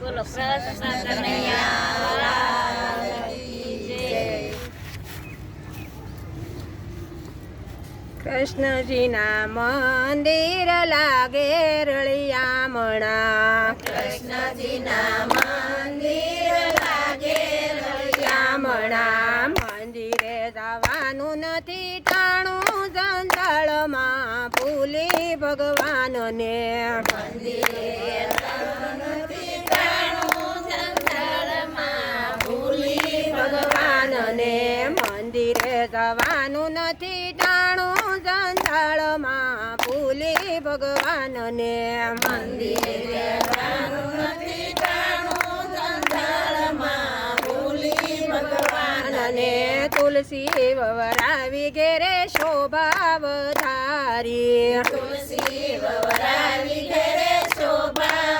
બોલો કૃષ્ણ. કૃષ્ણજીના મંદિર લાગે રળિયામણા કૃષ્ણજીના મંદિર લાગે રળિયામણા મંદિરે જવાનું નથી ટાણું જંજાળમાં ભૂલી ભગવાનને ભગવાનને મંદિરે જવાનું નથી ટાણું. જંજાળમાં ભૂલી ભગવાનને મંદિરે ભગવાનને તુલસી વવરાવી ઘેરે શોભા વધારી તુલસી વવરાવી ઘેરે શોભા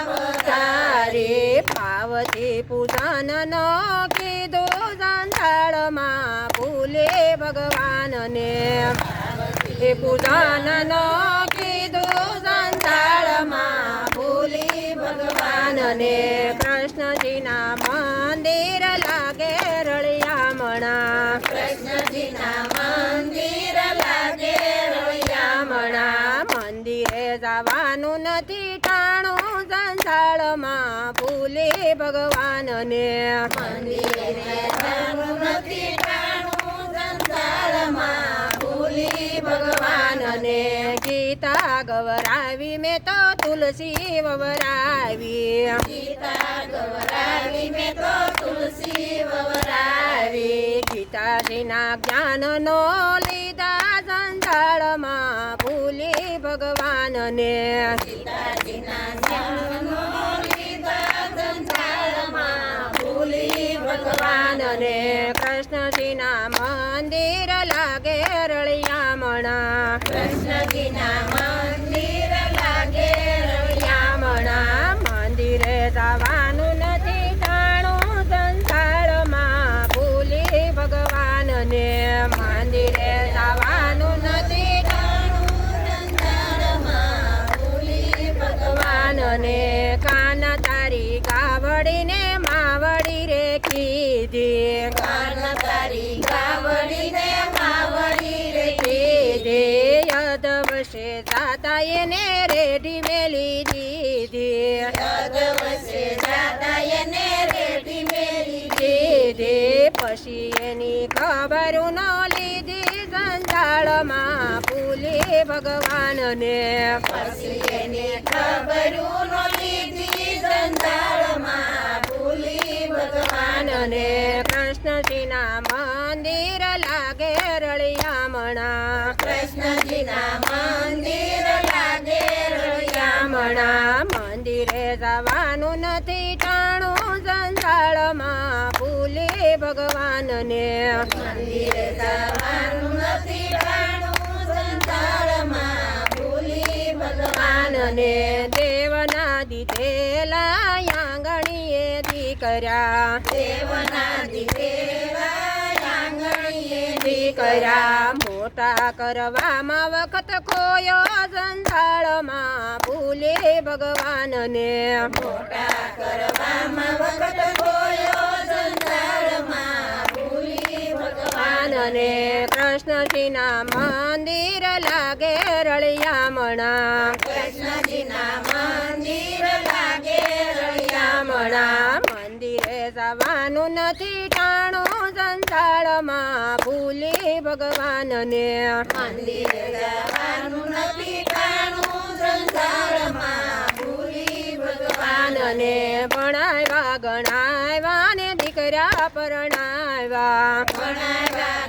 પાવતી પૂજન નો કીધો જંજાળમાં ભૂલે ભગવાનને. પૂજન નો ભગવાનને ભગવાનને ગીતા ગવરાવી, મેં તો તુલસી વવરાવી. ગીતા ગવરાવી, મેં તો તુલસી વવરાવી. ગીતાજીના જ્ઞાનનો લીધા જંજાળમાં ભૂલી ભગવાનને. સીતાજીના જ્ઞાનનો કૃષ્ણજીના મંદિર જાતા એને રેડી મેલી દીધી. યદવશે જાતા એને રેડી મેલી દીધી. પછી એની ખબર ન લીધી. સંજાળમાં ભૂલી ભગવાનને. પછી એને ખબરું નો લીધી. સંસારમાં ભૂલી ભગવાનને. કૃષ્ણજીના મંદિર લાગે રળિયામણા. કૃષ્ણજીના મંદિરે જવાનું નથી ટાણું સંસાળમાં ભૂલે ભગવાનને. મંદિરે જવાનું નથી ટાણું સંસારમાં. ભૂલી ભગવાન ભગવાનને. દેવના દીધેલા આંગણીએ દીકરા. દેવના દીકરા આંગણીએ દીકરા. મોટા કરવામાં વખત ખોયો સંસાળમાં ભૂલે ભગવાનને. મોટા કરવામાં વખત ખોયો ભગવાનને. કૃષ્ણજીના મંદિર લાગે રળિયામણા. કૃષ્ણજીના મંદિર લાગે રળિયામણા. મંદિરે જવાનું નથી સંસાળમાં ભૂલી ભગવાનને. મંદિરે જવાનું સંસારમાં ભણાવ્યા, ગણાવ્યા ને દીકરા પરણાવ્યા. ભણાવ્યા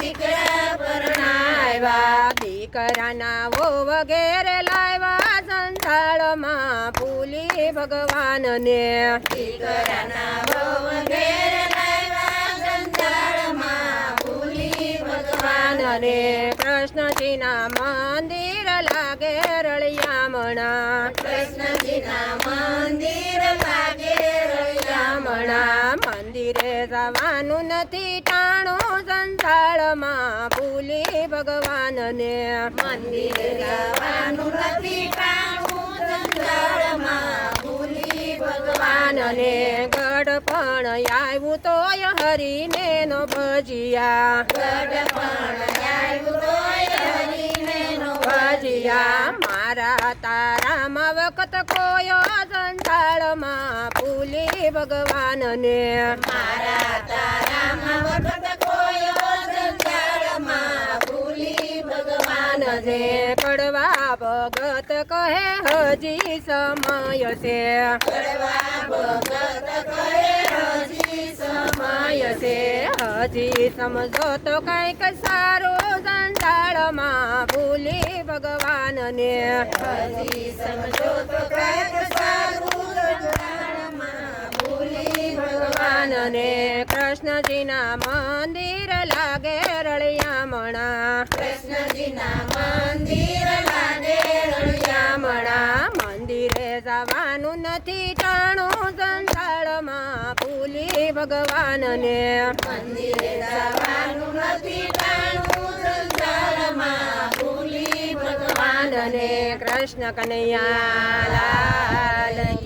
દીકરા પરણાવ્યા વગેરે લાવ્યા સંસાળમાં ભૂલી ભગવાનને. દીકરાના જવાનું નથી, ટાણું સંસાળમાં ભૂલી ભગવાનને. મંદિરે જવાનું નથી, ટાણું સંસારમાં ભૂલી ભગવાનને. ગઢ પણ આવ્યું તોય હરીને નો ભજીયા ગઢપણ આવ્યું તોય હરીને નો ભજીયા. મારા તારામાં વખત કોયો ભૂલી ભગવાનને મારા ભગવાન જે કડવા ભગત કહે હજી સમય છે કહે હજી છે હજી સમજો તો કંઈક સારું સંસાળમાં ભૂલી ભગવાનને હજી સમજો તો કંઈક ભગવાનને કૃષ્ણજીના મંદિર લાગે રળિયામણા. કૃષ્ણજીના મંદિર લાગે રળિયામણા. મંદિરે જવાનું નથી ટાણું સંસાળમાં ભૂલી ભગવાનને. મંદિરે જવાનું નથી ટાણું સંસારમાં ભૂલી ભગવાનને. કૃષ્ણ કનૈયા લાલ